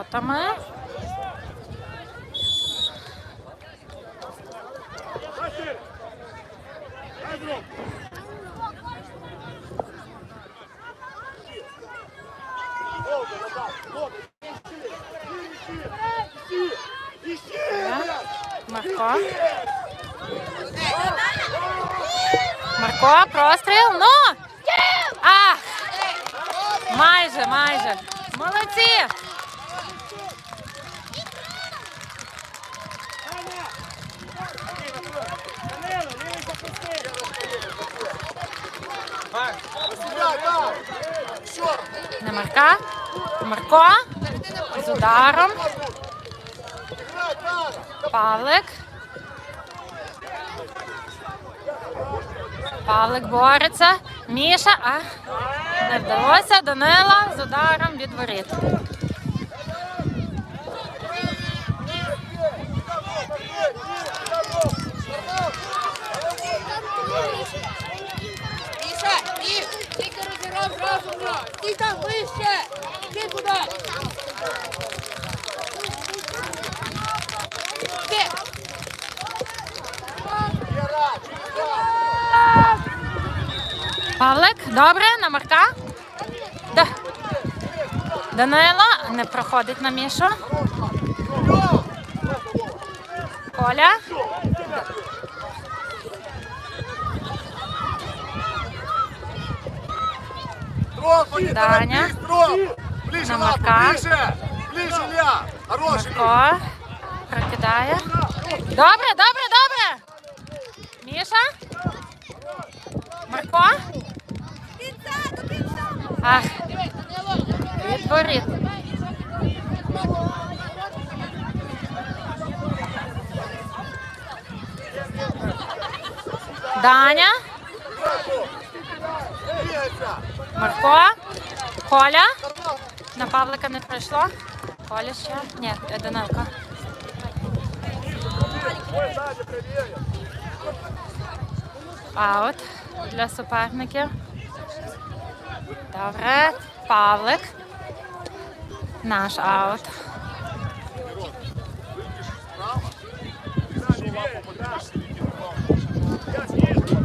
Ótama. Не Марка. Марко. З ударом. Павлик. Павлик бореться. Міша. А, не вдалося. Данила з ударом від воріт. Міша, Міш, розіграв зразу гра. Ти там вище. Ти куди? Павлик, добре, на Марка. Да. Данило не проходить на Мішу. Коля. Даня. Ближе, На лапу, Марка. ближе. Ближе, Ля. Хороший. Марко. Прокидає. Добре, добре, добре. Міша. Марко. Ах, воріт. Даня. Марко. Коля. На Павлика не пройшло. Коля ще. Ні, правее. Аут для суперників. Добре. Павлик. Наш аут. Сзади лапу подашь. Я снизу.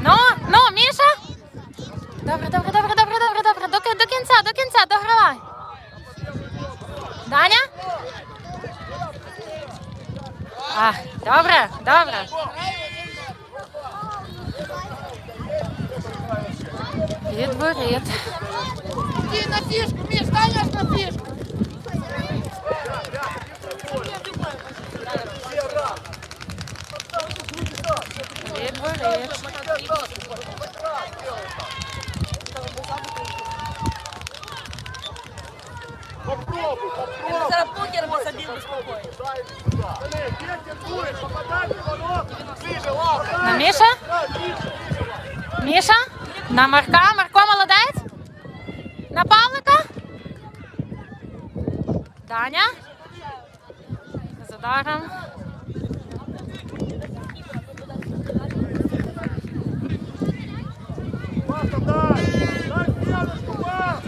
Ну, ну, Міша. Добре, добре, добре, добре, добре, добре. До, ки- до кінця, до кінця, догравай. Даня? А, добре, добре. Від воріт. Ти на фішку, Міш, дай нас на фішку. Попробуй, попробуй. Зараз покер спокійно. Дай. На Міша? Міша? На Марка? Марко молодець? На Павлика? Даня? З ударом. Паса, дай. Дай пьяночку, пас.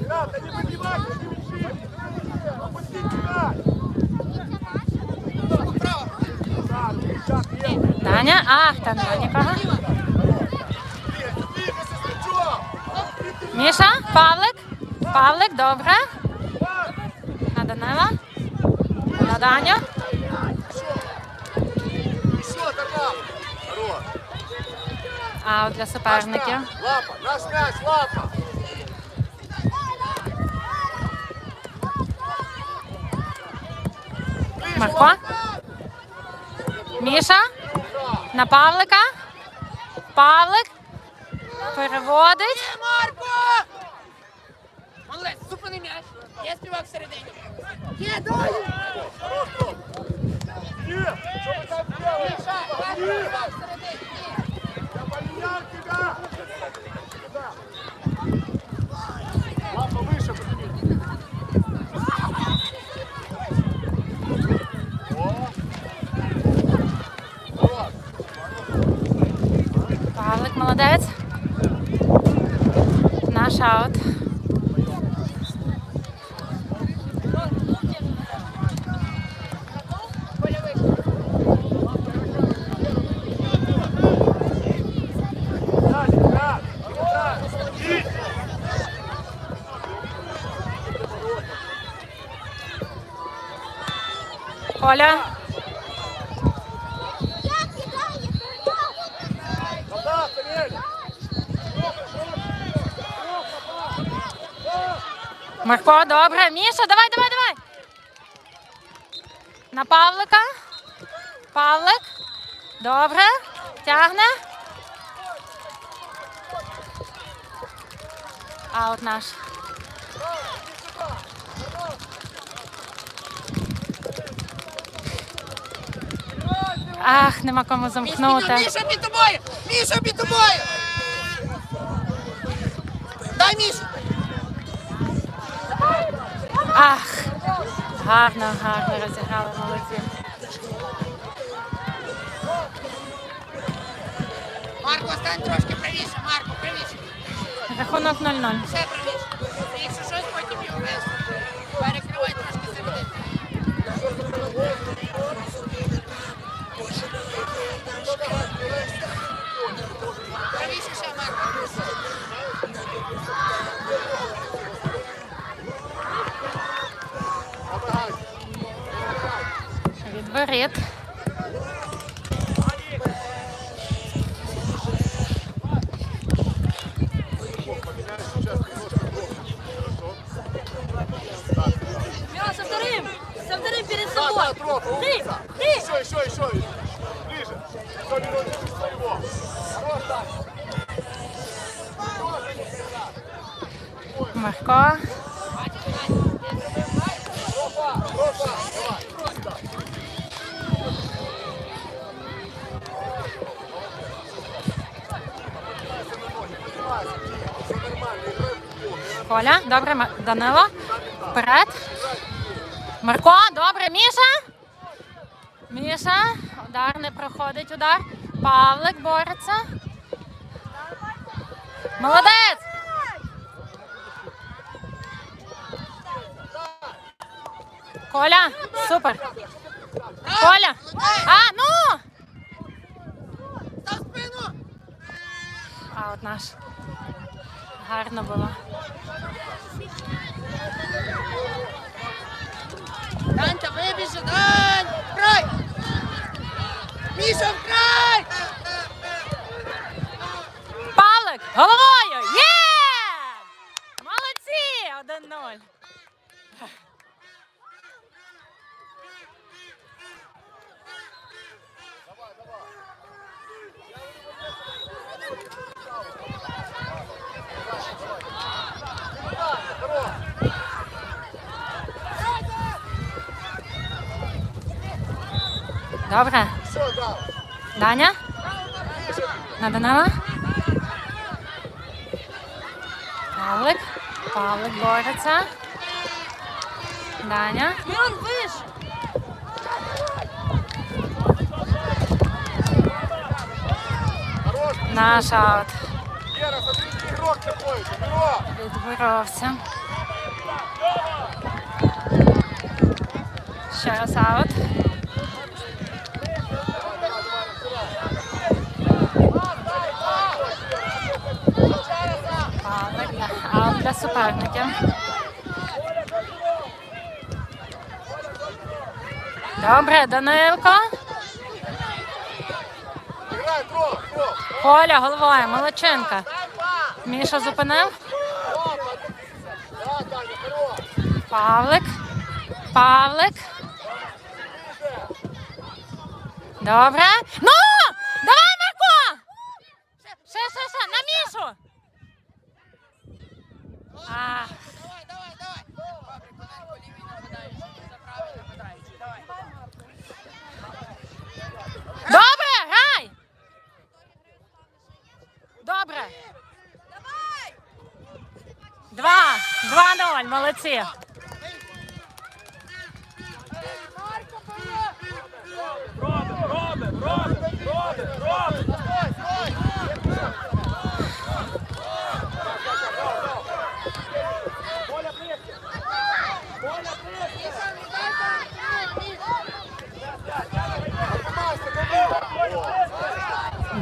Ребята, не поднимайте, не мешите. Опустите мяч. Даня? Ах, там с мячом. Міша? Павлик? Павлик, добре. На Данила? На Даню? Аут для суперників. Лапа, наш мяч, лапа. Марко? Міша? На Павлика? Павлик? Переводить. Марко! Молодець, зупини м'яч. Є співак всередині. Є, делаете? Міша, бачиш, співак всередині. Я поменял тебя. Молодець. Наш аут. Марко, добре. Міша, давай, давай, давай. На Павлика. Павлик. Добре. Тягне. Аут наш. Ах, нема кому замкнути. Міша під тобою! Міша під тобою! Дай Мішу! Ах, гарно, гарно розіграли молодці. Марко, стань трошки правіше, Марко, правіше. Рахунок 0-0. Ще правіше. Якщо щось, потім його вести. Перекривай трошки середину. Від воріт. Мила, со вторым! Со вторым перед Да, собой! да, Тропа, Ты! умница. Ты! Еще, еще, еще. Ближе. Все, минут своего. Хорош, так. Марко. Коля, добре, Данило. Вперед. Марко, добре, Міша. Міша. Удар не проходить удар. Павлик бореться. Молодець! Коля, супер. Коля. А, ну! А от наш. Гарно було. Данька, вибіжи, Дань! Край! Міша, край! Палик! головою! Є! Молодці! 1-0. Добре. Даня? На Данила? Павлик. Павлик бореться. Даня. Мирон! Хорош. Наш аут. Гера, смотри, игрок такой. Відборовся. Ще раз аут. Павлик. Аут. Добре, Данилко. Коля головою, молодчинка. Міша зупинив. Павлик. Павлик. Добре. Ну! Давай, Марко! Ще, ще, ще, на Мішу! А, Давай, давай, давай! Добре, Коненко, лівий нападаючий. За правий нападаючий. Давай. добре, грай! Добре. Два. Два-ноль, молодці.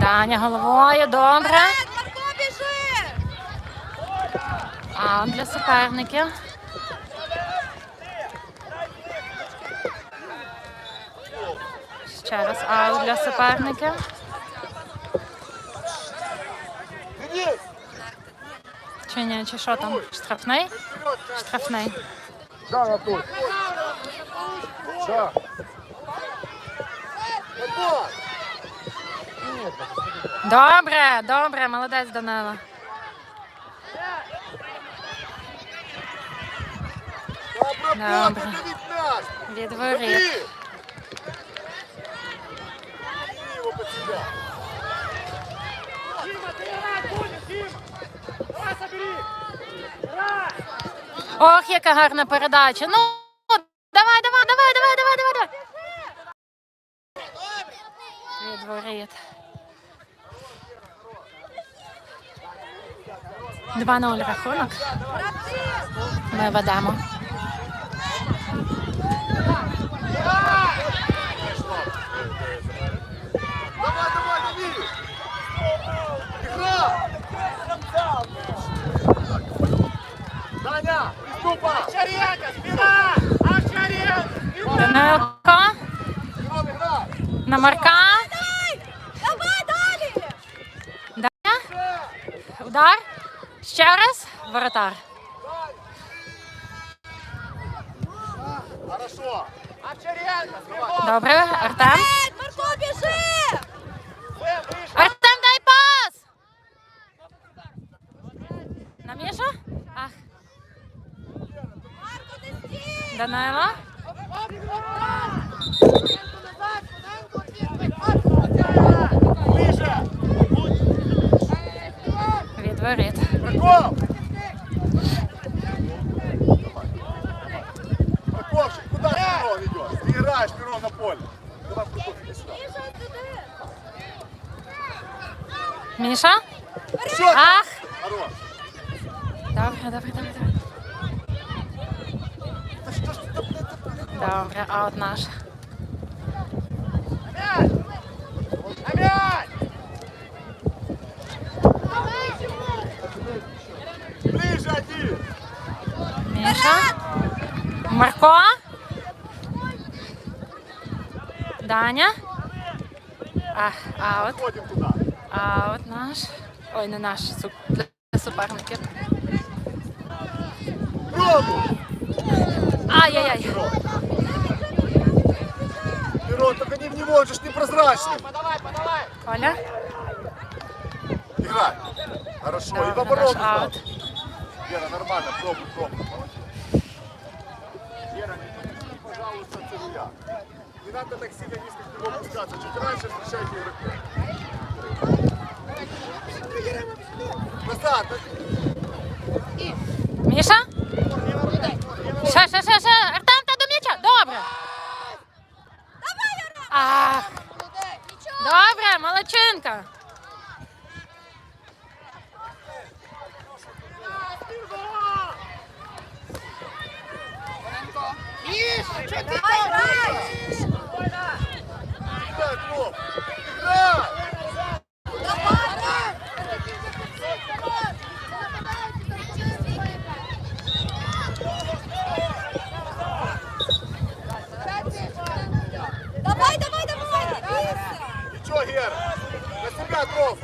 Даня головою, добре. Аут для суперників. Ще раз аут для суперників. Чи ні, чи що там? Штрафний? Штрафний. Да, Анатоль. Да. Анатоль! Добре, добре, молодець Данила. Да, Добре. обработай! Від Бери! воріт. Бери его под себя. Ох, яка гарна передача. Ну, давай, давай, давай, давай, давай, давай, давай. Від воріт. 2-0 рахунок. Ми ведемо. Данилко на Марка. Давай далі! Удар. Ще раз. Воротар. Хорошо! Добре, Артем. Марко, біжи! Артем, дай пас! На Мішу? Ах, Марко, воріт. Прокоп! Прокопчик, куда ты Мирон идешь? Ты играешь Мирон на поле. Давай, Прокоп, иди сюда. Біжи туди! Міша? Счет! Ах! Хорош! Добре, добре, добре, добре. Да что ж ты там, Добре, аут наш. Опять! Марко. Даня. Ах, аут. Ходим туда. Аут наш. Ой, не наш. Для суперників. Ай-яй-яй. Мирон, только не в него, он же непрозрачный. Коля. Играй. Хорошо, и в. Вера, нормально, пробуй, пробуй. Вера, не подожди, пожалуйста, целуя. Не надо так сильно низко к нему опускаться. Чуть раньше встречайте игрока. Назад, Міша? Ще, ще, ще, ще. Артем, та до м'яча. Добре. Ах. Добре, молодчинка. Давай, грай! играй, Клоп. Играй! Давай, давай, давай! не бійся! Ничего, Гера. На себя дров.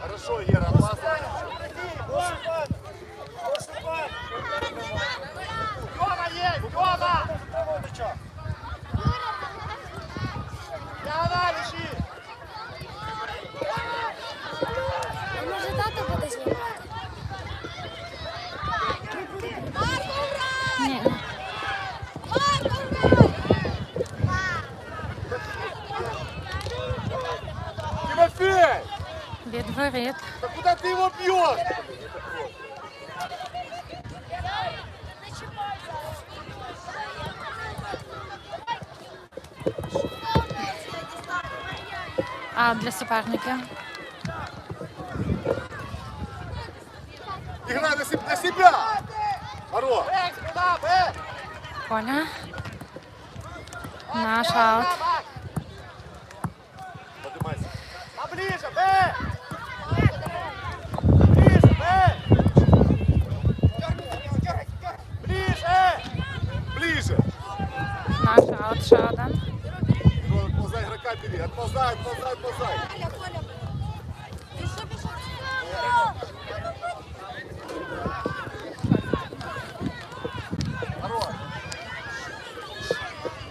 Хорошо, Гера, опасно. Тёма есть, Тёма! Давай, лежи! Може, тато буде знімати? Марко, грай! Ні. Марко, грай! Тимофей! Від. Да куда ты его бьешь? Аут для суперників. Играй! На себя! Хорош! Коля. Наш аут. Поднимайся. Ближе! Ближе, Б! Ближе! Ближе! Аут ще один. Ну, Отползай игрока бери. Отползай, отползай, отползай. Хорош.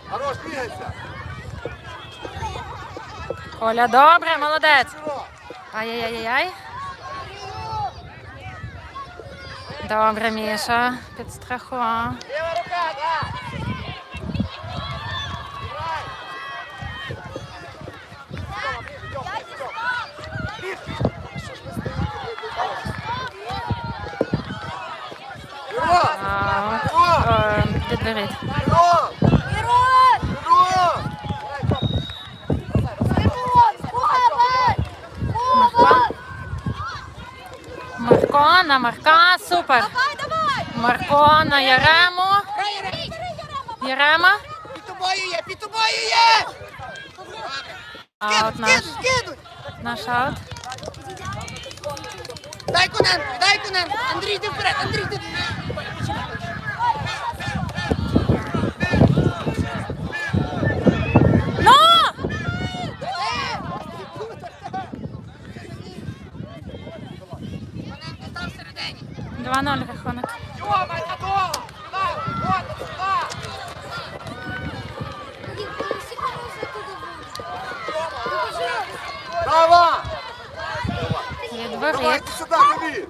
Хорош, двигайся. Коля, добре, молодець. Ай-яй-яй-яй. Добре, Міша, підстрахував. Герой! Марко. Марка, супер. Марко на Ярему. Ярема. Під тобою є, під тобою є! Аут наш. Наш аут. Дай Куненко, дай Куненко! Андрій, йди вперед, Андрій, йди Ну! Куненко, став всередині. 2-0 рахунок. Тьома, надолу! Туди, от, туди! Давай! Відберіть. Давайте сюда, бери!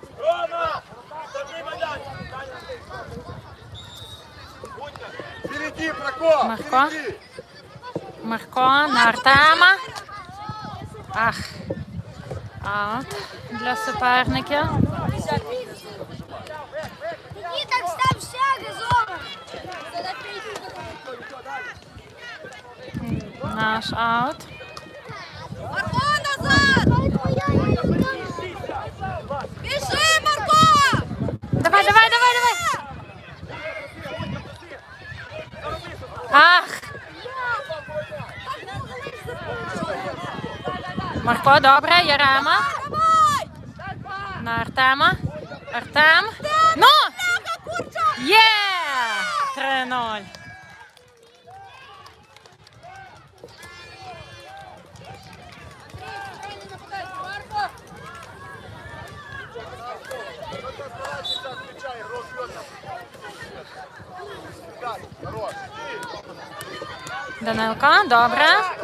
Впереди, Прокоп! Марко. Впереди! Марко на Артема. Ах. Аут для суперників. так став. Наш аут. Давай, давай, давай, давай. Ах. Марко, добре, Ярема. На Артема. Артем. Ну! Є! 3-0. Отвечай, игрок вперед. Так, Хорош! Данилко, добре.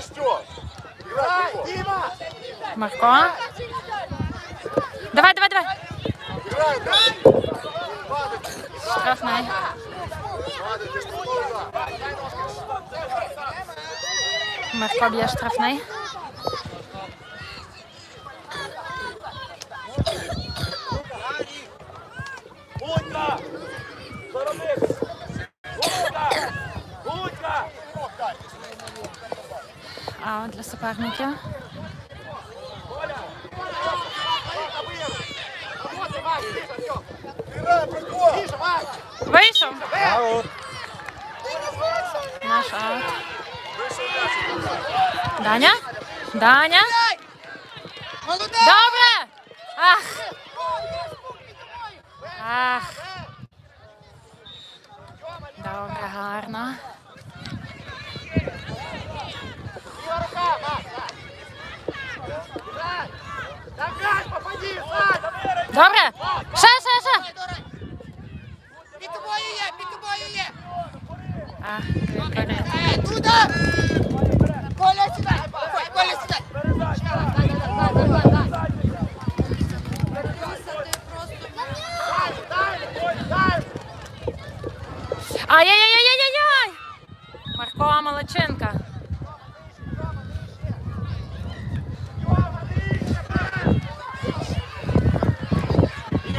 Ждешь? Играй, Дима! Марко. Давай, давай, давай. Штрафний. Марко б'є штрафний. Для суперників. Вийшов. Наш аут. Даня? Даня? Добре! Ах! Ах! Добре, гарно.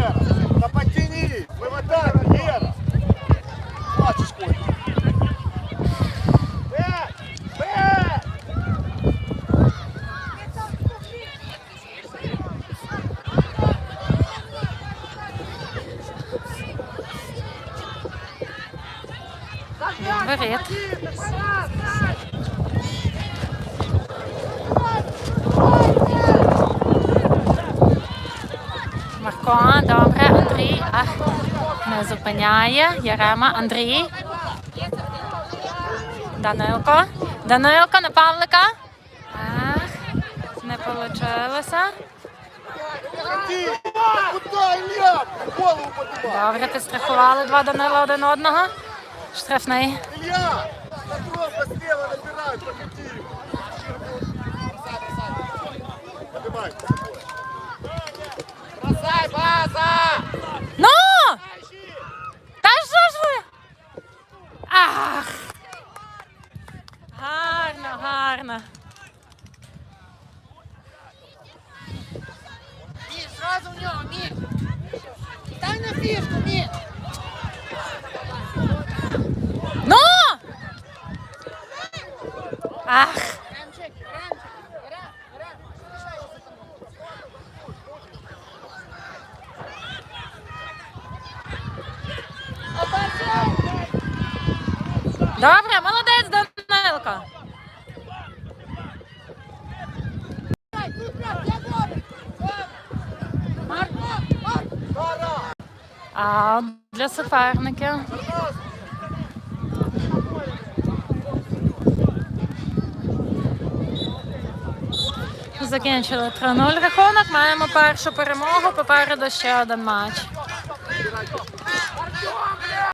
Yeah. Зупиняє. Ярема, Андрій. Данилко. Данилко на Павлика. Ах, не вийшло. Добре, підстрахували два Данила один одного. Штрафний. Илья! На Ах! Гарно, гарно. Міш, зразу в нього, Міш! Дай на фішку, Міш! Ну! Ах! Добре, молодець, Марко! А для суперників. Закінчили 3-0 рахунок. Маємо першу перемогу. Попереду ще один матч.